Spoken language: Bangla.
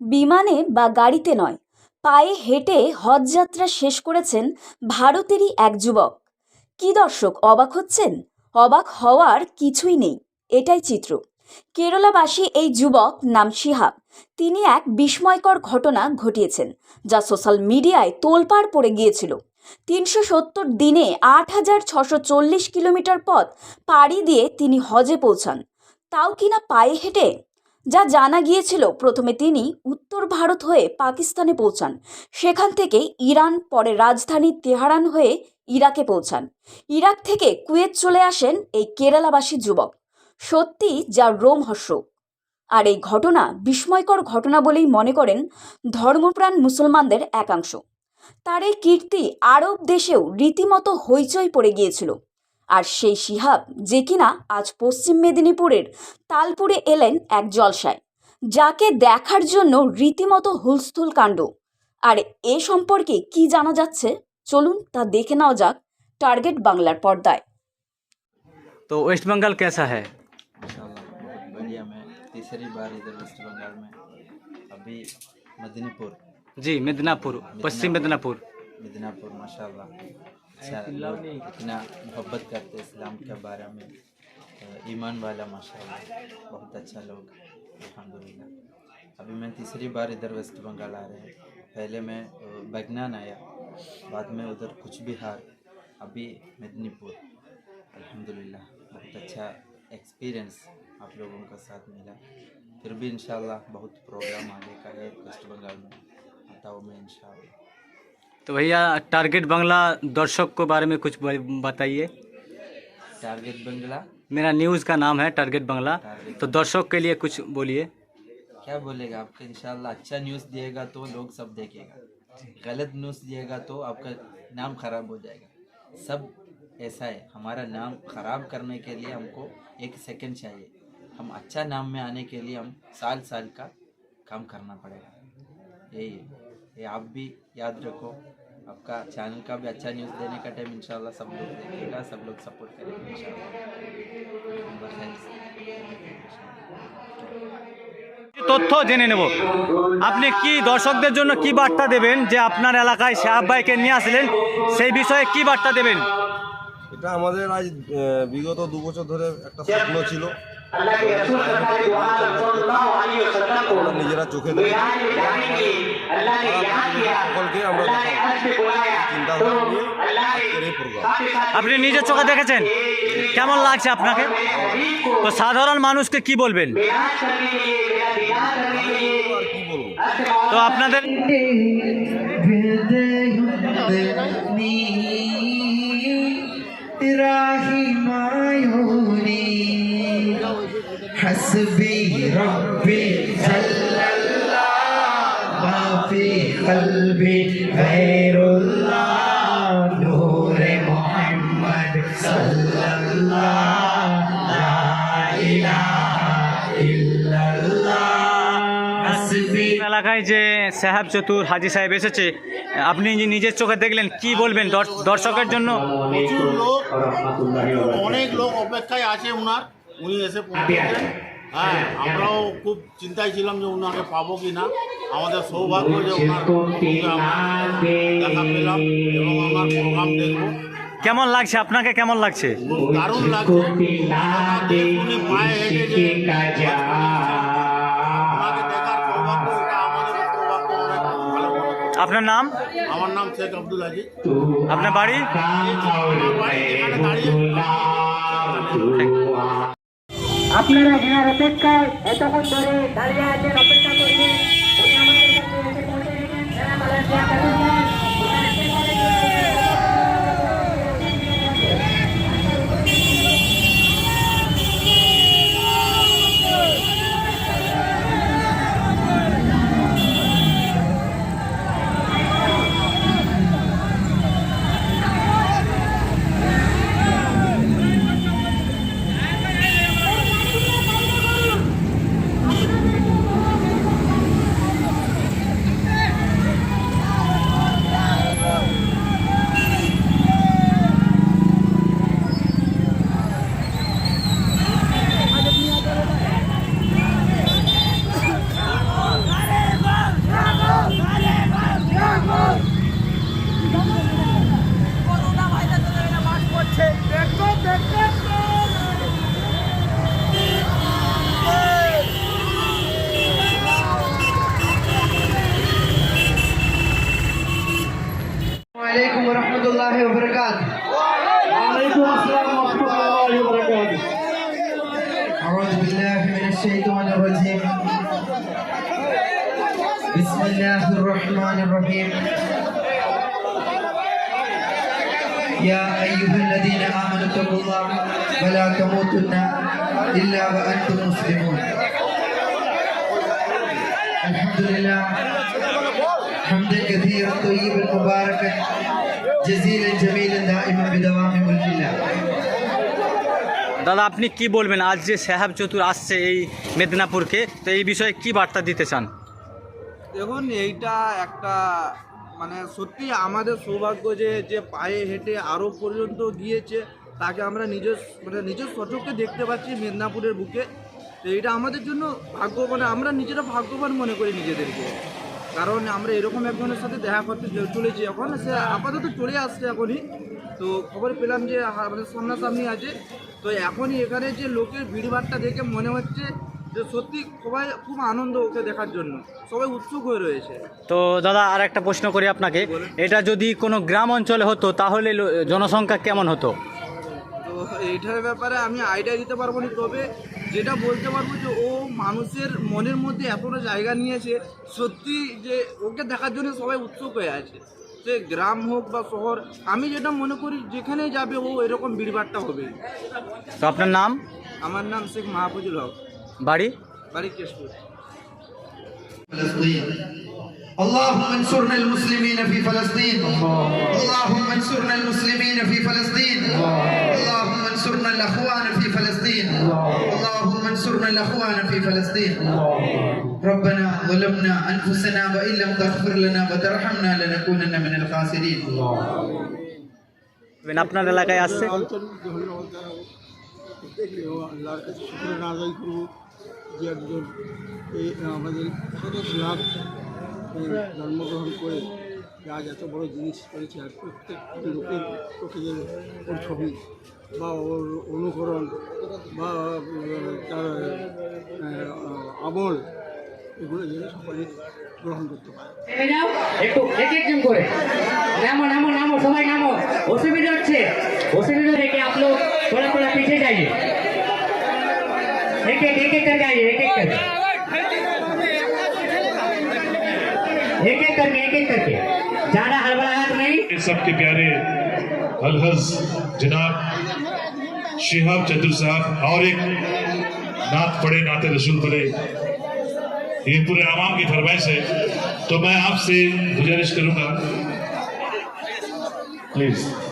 বিমানে বা গাড়িতে নয়, পায়ে হেঁটে হজযাত্রা শেষ করেছেন ভারতেরই এক যুবক। কি দর্শক, অবাক হচ্ছেন? অবাক হওয়ার কিছুই নেই, এটাই চিত্র। কেরলাবাসী এই যুবক নাম শিহাব। তিনি এক বিস্ময়কর ঘটনা ঘটিয়েছেন, যা সোশ্যাল মিডিয়ায় তোলপাড় পড়ে গিয়েছিল। তিনশো সত্তর দিনে আট হাজার ছশো চল্লিশ কিলোমিটার পথ পাড়ি দিয়ে তিনি হজে পৌঁছান। তাও কিনা পায়ে হেঁটে? যা জানা গিয়েছিল, প্রথমে তিনি উত্তর ভারত হয়ে পাকিস্তানে পৌঁছান। সেখান থেকে ইরান, পরে রাজধানী তেহারান হয়ে ইরাকে পৌঁছান। ইরাক থেকে কুয়েত চলে আসেন এই কেরালাবাসী যুবক। সত্যি যা রোমহর্ষক আর এই ঘটনা বিস্ময়কর ঘটনা বলেই মনে করেন ধর্মপ্রাণ মুসলমানদের একাংশ। তার এই কীর্তি আরব দেশেও রীতিমতো হইচই পড়ে গিয়েছিল। আর সেই শিহাব যে কিনা আজ পশ্চিম মেদিনীপুরের তালপুরে এলেন এক জলসায় যাকে দেখার জন্য রীতিমতো হুলস্থুল কাণ্ড আর এ সম্পর্কে কি জানা যাচ্ছে চলুন তা দেখে নেওয়া যাক টার্গেট বাংলার পর্দায় तो वेस्ट बंगाल कैसा है माशाल्लाह बहुत बढ़िया मैं तीसरी बार इधर वेस्ट बंगाल में अभी मदनीपुर जी मिदनापुर पश्चिम मिदनापुर मिदनापुर माशाल्लाह। अच्छा लोग इतना मोहब्बत करते इस्लाम के बारे में। ईमान वाला माशाल्लाह। बहुत अच्छा लोग अल्हम्दुलिल्लाह। अभी मैं तीसरी बार इधर वेस्ट बंगाल आ रहे हैं। पहले मैं बगनान आया बाद में उधर कुछ बिहार अभी मेदिनीपुर। अल्हम्दुलिल्लाह बहुत अच्छा एक्सपीरियंस आप लोगों का साथ मिला। फिर भी इंशाल्लाह बहुत प्रोग्राम आगे का है वेस्ट बंगाल में। आता हूँ मैं इंशाल्लाह। तो भैया टारगेट बंगला दर्शक को बारे में कुछ बताइए। टारगेट बंगला मेरा न्यूज़ का नाम है टारगेट बंगला तो दर्शक के लिए कुछ बोलिए। क्या बोलेगा आपका? इंशाल्लाह अच्छा न्यूज़ दिएगा तो लोग सब देखेगा। गलत न्यूज़ दिएगा तो आपका नाम खराब हो जाएगा। सब ऐसा है। हमारा नाम खराब करने के लिए हमको एक सेकंड चाहिए। हम अच्छा नाम में आने के लिए हम साल साल का काम करना पड़ेगा। यही है। ये आप भी याद रखो। आपका चैनल का भी अच्छा न्यूज़ देने का टाइम इंशाल्लाह सब लोग देखेगा सब लोग सपोर्ट करेंगे इंशाल्लाह बस इंशाल्लाह তথ্য জেনে নেব আপনি কি দর্শকদের জন্য কি বার্তা দেবেন যে আপনার এলাকায় শাহাব ভাইকে নিয়ে আসলেন সেই বিষয়ে কি বার্তা দেবেন এটা আমাদের আজ বিগত দু বছর ধরে একটা স্বপ্ন ছিল। আমরা নিজেরা চোখে সকলকে আমরা চিন্তা আপনি নিজের চোখে দেখেছেন? কেমন লাগছে আপনাকে? তো সাধারণ মানুষকে কি বলবেন? তো আপনাদের حسبي ربي جل الله ما في قلبي غير الله نور محمد صلى الله لا إله إلا الله حسبي এলাকায় যে সাহেব চতুর হাজি সাহেব এসেছে আপনি যে নিজের চোখে দেখলেন কি বলবেন দর্শ- দর্শকের জন্য প্রচুর লোক অনেক লোক অপেক্ষায় আছে উনার। উনি এসে পৌঁছেছেন হ্যাঁ আমরাও খুব চিন্তায় ছিলাম যে উনাকে পাবো কি না আমাদের সৌভাগ্য যে ওনার সঙ্গে দেখা পেলাম এবং আমার প্রোগ্রাম দেখব। কেমন লাগছে আপনাকে? কেমন লাগছে? দারুণ লাগছে। উনি পায়ে হেঁটে যে আপনার নাম? আমার নাম শেখ আব্দুল আজিজ। আপনার বাড়ি? আপনারা যারা অপেক্ষায় এতক্ষণ ধরে দাঁড়িয়ে আছেন অপেক্ষা করছেন الله الرحمن الرحيم يا أيها الذين آمنوا اتقوا الله ولا تموتن إلا وأنتم مسلمون الحمد لله حمدا كثيرا طيبا مباركا جزيلا جميلا دائما بدوام ملك الله দাদা আপনি কি বলবেন আজ যে সাহেব চতুর আসছে এই মেদিনীপুরকে তো এই বিষয়ে কি বার্তা দিতে চান দেখুন, এইটা একটা মানে সত্যি আমাদের সৌভাগ্য যে যে পায়ে হেঁটে আরও পর্যন্ত গিয়েছে, তাকে আমরা নিজের মানে নিজের সচক্ষে দেখতে পাচ্ছি মেদিনীপুরের বুকে। তো এইটা আমাদের জন্য ভাগ্য মানে আমরা নিজেরা ভাগ্যবান মনে করি নিজেদেরকে। কারণ আমরা এরকম একজনের সাথে দেখা করতে চলেছি। এখন সে আপাতত চলে আসছে এখনই। তো খবর পেলাম যে আমাদের সামনাসামনি আছে। তো এখনই এখানে যে লোকের ভিড়ভাড়টা দেখে মনে হচ্ছে যে সত্যি সবাই খুব আনন্দ ওকে দেখার জন্য। সবাই উৎসুক হয়ে রয়েছে। তো দাদা আর একটা প্রশ্ন করি আপনাকে। এটা যদি কোনো গ্রাম অঞ্চলে হতো তাহলে জনসংখ্যা কেমন হতো? তো এইটার ব্যাপারে আমি আইডিয়া দিতে পারব না তবে যেটা বলতে পারব যে ও মানুষের মনের মধ্যে এতটা জায়গা নিয়েছে সত্যি যে ওকে দেখার জন্য সবাই উৎসুক হয়ে আছে। সে গ্রাম হোক বা শহর আমি যেটা মনে করি যেখানে যাবে ও এরকম ভিড়ভাড়টা হবে। তো আপনার নাম? আমার নাম শেখ মাহফুজুল হক। বাড়ি বাড়ি কেশপুর فلسطين اللهم انصرنا المسلمين في فلسطين اللهم انصرنا المسلمين في فلسطين اللهم انصرنا الاخوان في فلسطين اللهم انصرنا الاخوان في فلسطين ربنا ظلمنا انفسنا وان لم تغفر لنا وترحمنا لنكونن من الخاسرين আপনার এলাকায় আসছে যে একজন এই আমাদের লাভ জন্মগ্রহণ করে আজ এত বড় জিনিস করেছে আর প্রত্যেক লোকের চোখে যে ওর ছবি বা ওর অনুকরণ বা তার আমল এগুলো যেন সকলে গ্রহণ করতে পারে। অসুবিধা হচ্ছে অসুবিধা থেকে আপনি পিছিয়ে एक एक एक एक करके आइए, एक एक करके। एक एक करके, एक एक करके। ज़्यादा हड़बड़ाहट नहीं? सबके प्यारे अलहज जनाब, शिहाब चतुर साहब, और एक नात पढ़े नाते रसूल पढ़े ये पूरे आवाम की फरमाइश है। तो मैं आपसे गुजारिश करूँगा। प्लीज़।